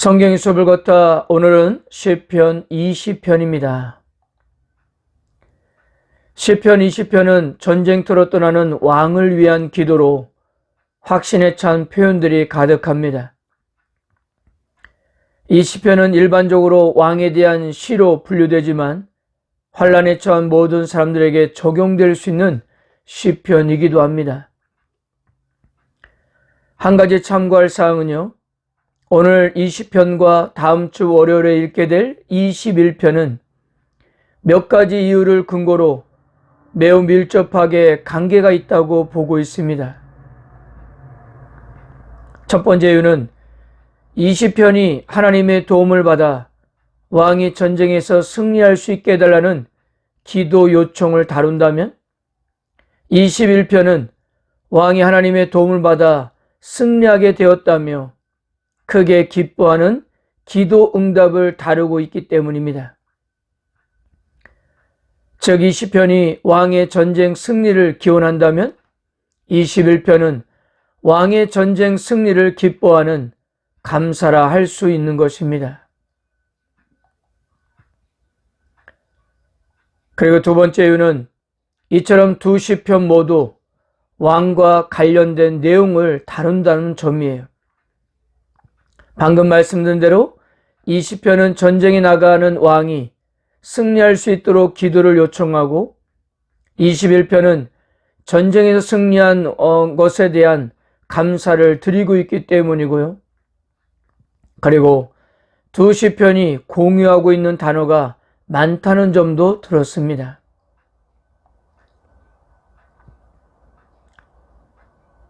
성경 수업을 걷다 오늘은 시편 20편입니다. 시편 20편은 전쟁터로 떠나는 왕을 위한 기도로 확신에 찬 표현들이 가득합니다. 이 시편은 일반적으로 왕에 대한 시로 분류되지만 환란에 처한 모든 사람들에게 적용될 수 있는 시편이기도 합니다. 한 가지 참고할 사항은요. 오늘 20편과 다음 주 월요일에 읽게 될 21편은 몇 가지 이유를 근거로 매우 밀접하게 관계가 있다고 보고 있습니다. 첫 번째 이유는 20편이 하나님의 도움을 받아 왕이 전쟁에서 승리할 수 있게 해달라는 기도 요청을 다룬다면 21편은 왕이 하나님의 도움을 받아 승리하게 되었다며 크게 기뻐하는 기도 응답을 다루고 있기 때문입니다. 즉 20편이 왕의 전쟁 승리를 기원한다면 21편은 왕의 전쟁 승리를 기뻐하는 감사라 할 수 있는 것입니다. 그리고 두 번째 이유는 이처럼 두 시편 모두 왕과 관련된 내용을 다룬다는 점이에요. 방금 말씀드린 대로 이 시편은 전쟁에 나가는 왕이 승리할 수 있도록 기도를 요청하고 21편은 전쟁에서 승리한 어, 것에 대한 감사를 드리고 있기 때문이고요. 그리고 두 시편이 공유하고 있는 단어가 많다는 점도 들었습니다.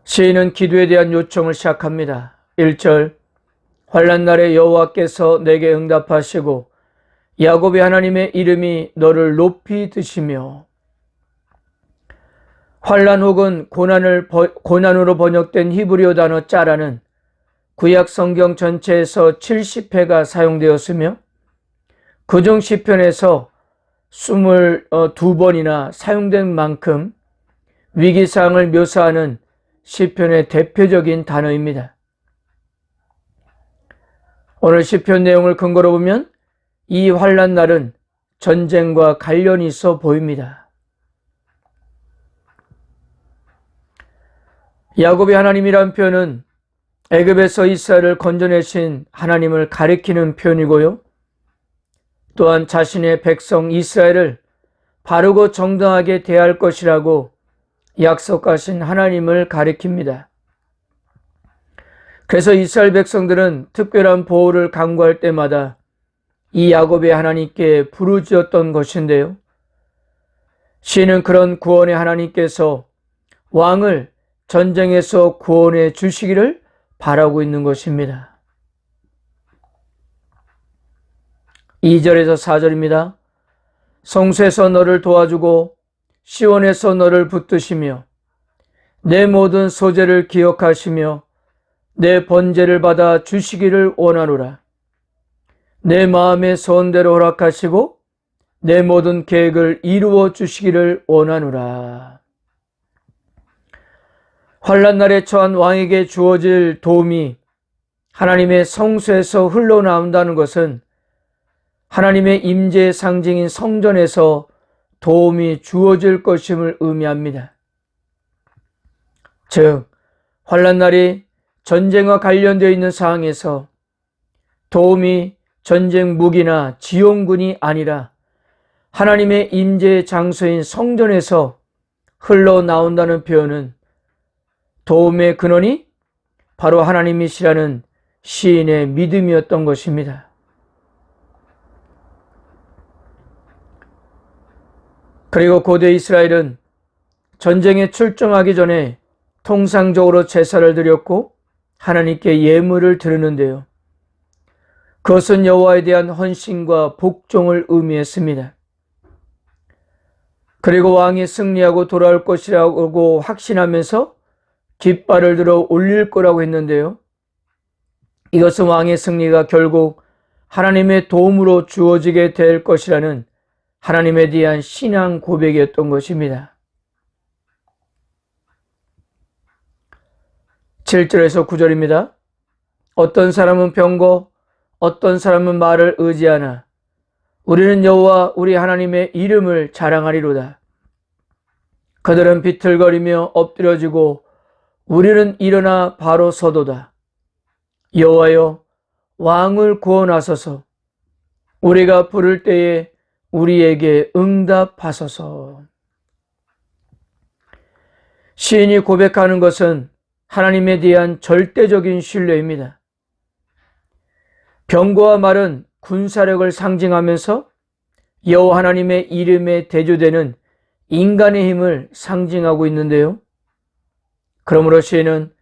시인은 기도에 대한 요청을 시작합니다. 1절 환란 날에 여호와께서 내게 응답하시고 야곱의 하나님의 이름이 너를 높이 드시며 환란 혹은 고난을 고난으로 번역된 히브리어 단어 짜라는 구약 성경 전체에서 70회가 사용되었으며 그중 시편에서 22번이나 사용된 만큼 위기상을 묘사하는 시편의 대표적인 단어입니다. 오늘 시편 내용을 근거로 보면 이 환란 날은 전쟁과 관련이 있어 보입니다. 야곱의 하나님이란 표현은 애굽에서 이스라엘을 건져내신 하나님을 가리키는 표현이고요. 또한 자신의 백성 이스라엘을 바르고 정당하게 대할 것이라고 약속하신 하나님을 가리킵니다. 그래서 이스라엘 백성들은 특별한 보호를 강구할 때마다 이 야곱의 하나님께 부르짖었던 것인데요. 시는 그런 구원의 하나님께서 왕을 전쟁에서 구원해 주시기를 바라고 있는 것입니다. 2절에서 4절입니다. 성수에서 너를 도와주고 시원에서 너를 붙드시며 내 모든 소재를 기억하시며 내 번제를 받아 주시기를 원하노라. 내 마음의 선대로 허락하시고 내 모든 계획을 이루어 주시기를 원하노라. 환란 날에 처한 왕에게 주어질 도움이 하나님의 성수에서 흘러나온다는 것은 하나님의 임재의 상징인 성전에서 도움이 주어질 것임을 의미합니다. 즉, 환란 날이 전쟁과 관련되어 있는 상황에서 도움이 전쟁 무기나 지용군이 아니라 하나님의 임재의 장소인 성전에서 흘러나온다는 표현은 도움의 근원이 바로 하나님이시라는 시인의 믿음이었던 것입니다. 그리고 고대 이스라엘은 전쟁에 출정하기 전에 통상적으로 제사를 드렸고 하나님께 예물을 드리는데요. 그것은 여호와에 대한 헌신과 복종을 의미했습니다. 그리고 왕이 승리하고 돌아올 것이라고 확신하면서 깃발을 들어 올릴 거라고 했는데요. 이것은 왕의 승리가 결국 하나님의 도움으로 주어지게 될 것이라는 하나님에 대한 신앙 고백이었던 것입니다. 7절에서 9절입니다. 어떤 사람은 병거, 어떤 사람은 말을 의지하나 우리는 여호와 우리 하나님의 이름을 자랑하리로다. 그들은 비틀거리며 엎드려지고 우리는 일어나 바로 서도다. 여호와여 왕을 구원하소서. 우리가 부를 때에 우리에게 응답하소서. 시인이 고백하는 것은 하나님에 대한 절대적인 신뢰입니다. 병거와 말은 군사력을 상징하면서 여호와 하나님의 이름에 대조되는 인간의 힘을 상징하고 있는데요. 그러므로 시인은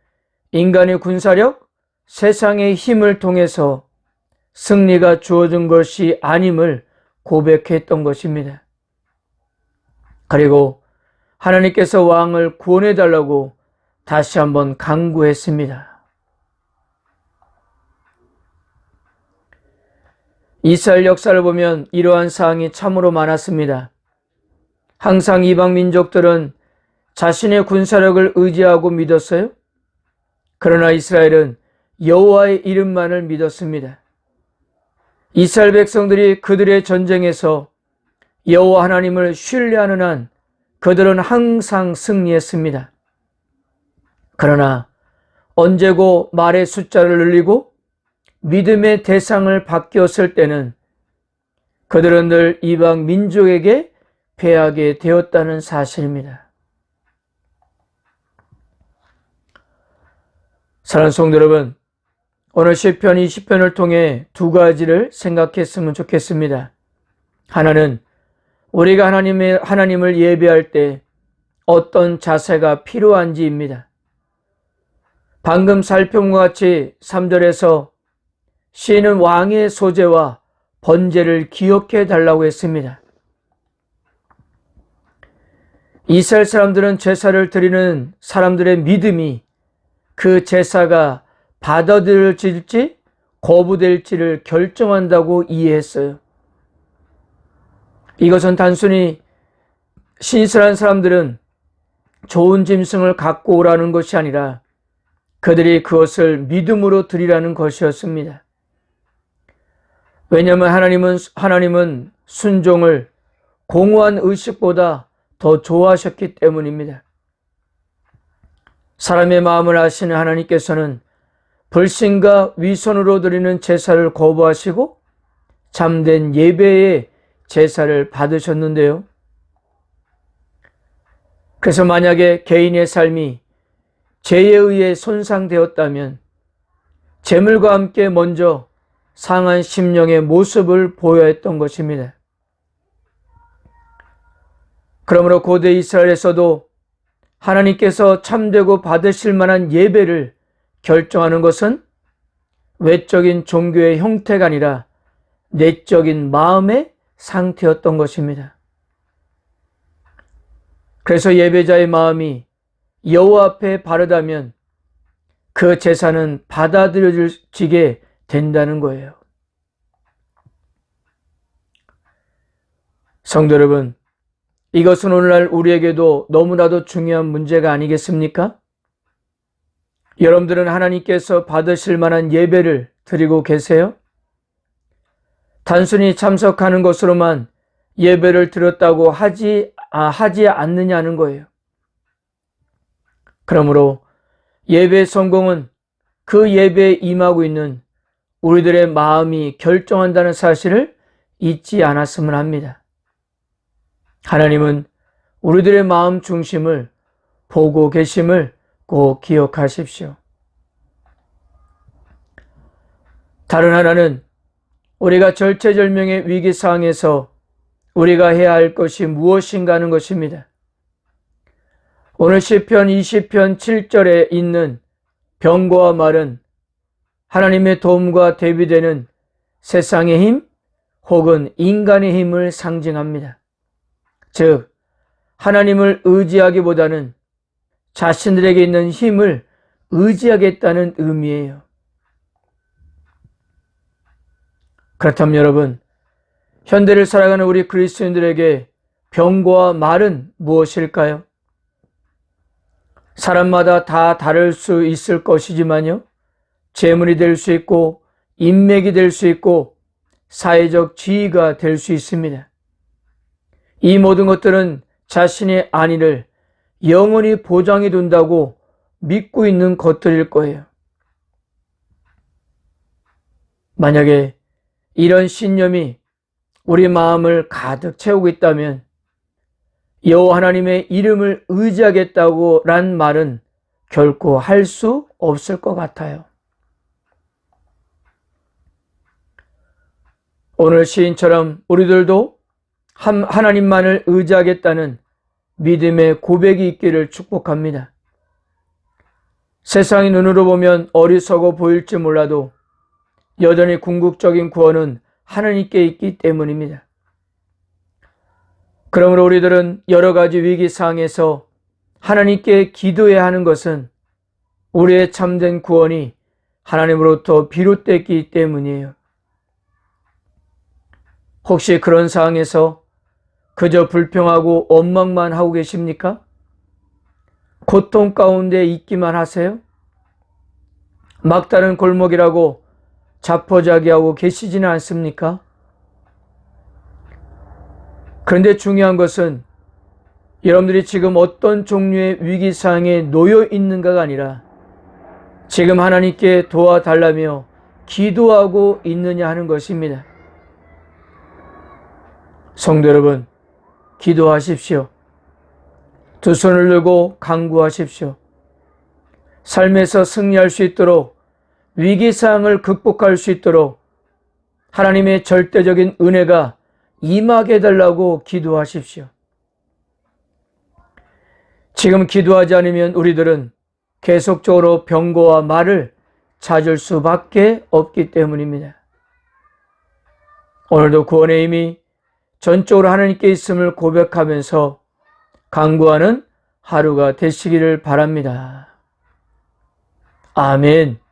인간의 군사력, 세상의 힘을 통해서 승리가 주어진 것이 아님을 고백했던 것입니다. 그리고 하나님께서 왕을 구원해 달라고 다시 한번 강구했습니다. 이스라엘 역사를 보면 이러한 사항이 참으로 많았습니다. 항상 이방 민족들은 자신의 군사력을 의지하고 믿었어요. 그러나 이스라엘은 여호와의 이름만을 믿었습니다. 이스라엘 백성들이 그들의 전쟁에서 여호와 하나님을 신뢰하는 한 그들은 항상 승리했습니다. 그러나 언제고 말의 숫자를 늘리고 믿음의 대상을 바뀌었을 때는 그들은 늘 이방 민족에게 패하게 되었다는 사실입니다. 사랑하는 성도 여러분, 오늘 시편 20편을 통해 두 가지를 생각했으면 좋겠습니다. 하나는 우리가 하나님을 예배할 때 어떤 자세가 필요한지입니다. 방금 살펴본 것 같이 3절에서 시인은 왕의 소재와 번제를 기억해 달라고 했습니다. 이스라엘 사람들은 제사를 드리는 사람들의 믿음이 그 제사가 받아들여질지 거부될지를 결정한다고 이해했어요. 이것은 단순히 신실한 사람들은 좋은 짐승을 갖고 오라는 것이 아니라 그들이 그것을 믿음으로 드리라는 것이었습니다. 왜냐하면 하나님은, 하나님은 순종을 공허한 의식보다 더 좋아하셨기 때문입니다. 사람의 마음을 아시는 하나님께서는 불신과 위선으로 드리는 제사를 거부하시고 참된 예배의 제사를 받으셨는데요. 그래서 만약에 개인의 삶이 죄에 의해 손상되었다면 재물과 함께 먼저 상한 심령의 모습을 보여야 했던 것입니다. 그러므로 고대 이스라엘에서도 하나님께서 참되고 받으실 만한 예배를 결정하는 것은 외적인 종교의 형태가 아니라 내적인 마음의 상태였던 것입니다. 그래서 예배자의 마음이 여호와 앞에 바르다면 그 제사는 받아들여지게 된다는 거예요. 성도 여러분, 이것은 오늘날 우리에게도 너무나도 중요한 문제가 아니겠습니까? 여러분들은 하나님께서 받으실 만한 예배를 드리고 계세요? 단순히 참석하는 것으로만 예배를 드렸다고 하지, 아, 하지 않느냐는 거예요. 그러므로 예배 성공은 그 예배에 임하고 있는 우리들의 마음이 결정한다는 사실을 잊지 않았으면 합니다. 하나님은 우리들의 마음 중심을 보고 계심을 꼭 기억하십시오. 다른 하나는 우리가 절체절명의 위기 상황에서 우리가 해야 할 것이 무엇인가 하는 것입니다. 오늘 시편 20편 7절에 있는 병거와 말은 하나님의 도움과 대비되는 세상의 힘 혹은 인간의 힘을 상징합니다. 즉, 하나님을 의지하기보다는 자신들에게 있는 힘을 의지하겠다는 의미예요. 그렇다면 여러분, 현대를 살아가는 우리 그리스도인들에게 병과 말은 무엇일까요? 사람마다 다 다를 수 있을 것이지만요. 재물이 될 수 있고 인맥이 될 수 있고 사회적 지위가 될 수 있습니다. 이 모든 것들은 자신의 안위를 영원히 보장해 둔다고 믿고 있는 것들일 거예요. 만약에 이런 신념이 우리 마음을 가득 채우고 있다면 여호와 하나님의 이름을 의지하겠다고 란 말은 결코 할 수 없을 것 같아요. 오늘 시인처럼 우리들도 하나님만을 의지하겠다는 믿음의 고백이 있기를 축복합니다. 세상의 눈으로 보면 어리석어 보일지 몰라도 여전히 궁극적인 구원은 하나님께 있기 때문입니다. 그러므로 우리들은 여러 가지 위기 상황에서 하나님께 기도해야 하는 것은 우리의 참된 구원이 하나님으로부터 비롯됐기 때문이에요. 혹시 그런 상황에서 그저 불평하고 원망만 하고 계십니까? 고통 가운데 있기만 하세요? 막다른 골목이라고 자포자기하고 계시지는 않습니까? 그런데 중요한 것은 여러분들이 지금 어떤 종류의 위기상에 놓여 있는가가 아니라 지금 하나님께 도와달라며 기도하고 있느냐 하는 것입니다. 성도 여러분, 기도하십시오. 두 손을 들고 강구하십시오. 삶에서 승리할 수 있도록 위기상을 극복할 수 있도록 하나님의 절대적인 은혜가 임하게 해달라고 기도하십시오. 지금 기도하지 않으면 우리들은 계속적으로 병고와 말을 찾을 수밖에 없기 때문입니다. 오늘도 구원의 힘이 전적으로 하나님께 있음을 고백하면서 강구하는 하루가 되시기를 바랍니다. 아멘.